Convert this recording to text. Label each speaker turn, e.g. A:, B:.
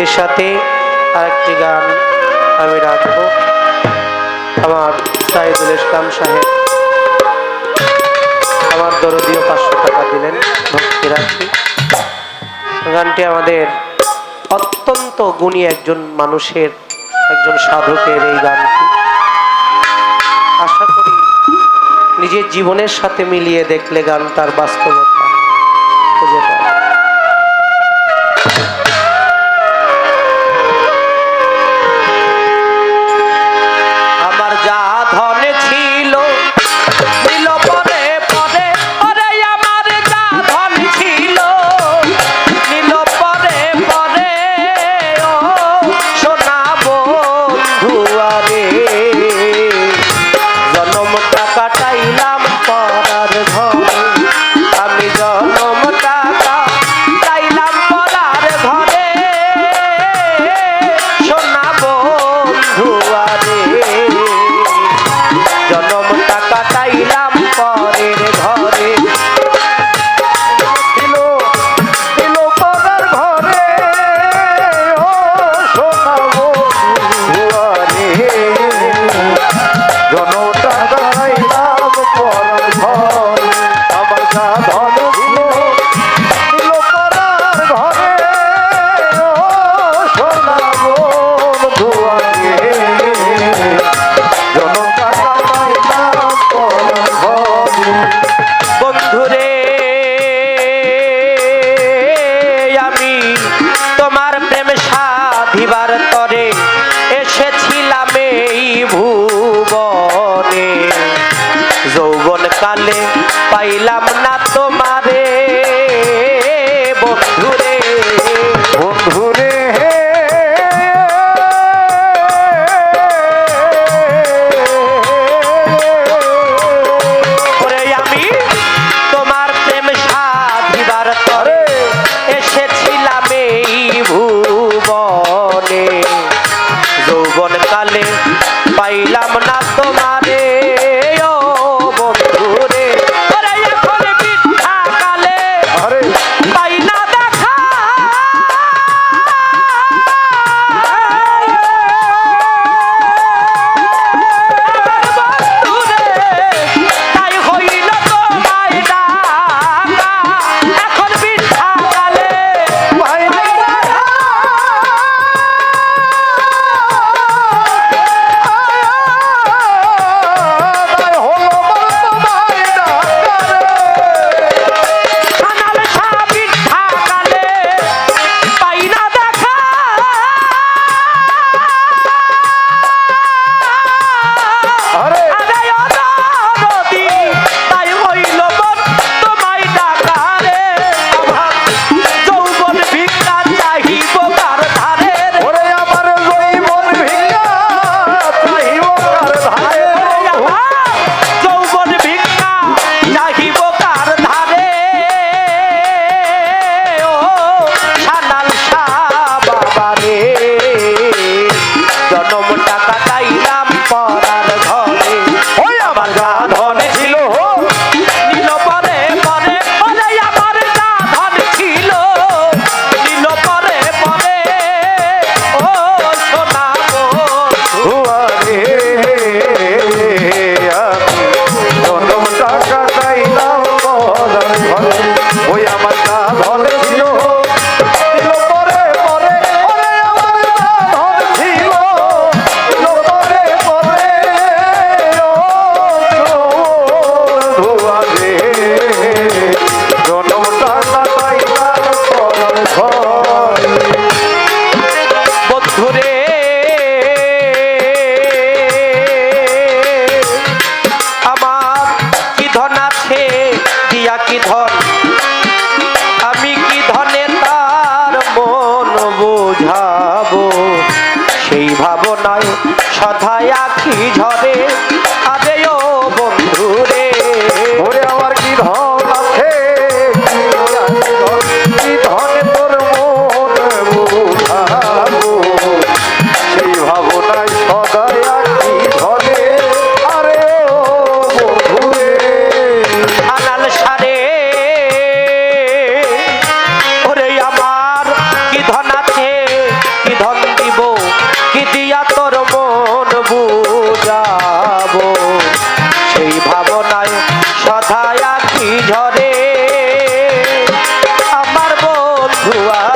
A: সে সাথে আরেকটি গান আমি রাখব। আমার সাহিদুল ইসলাম সাহেব আমার দরদীয় পাঁচশো টাকা দিলেন। ভক্তি রাখি গানটি আমাদের অত্যন্ত গুণী একজন মানুষের, একজন সাধকের এই গানটি। আশা করি নিজের জীবনের সাথে মিলিয়ে দেখলে গান তার বাস্তবতা খুঁজে পায় বনে যৌবন কালে পাইলাম না তোমারে। 呀，啤酒 좋아.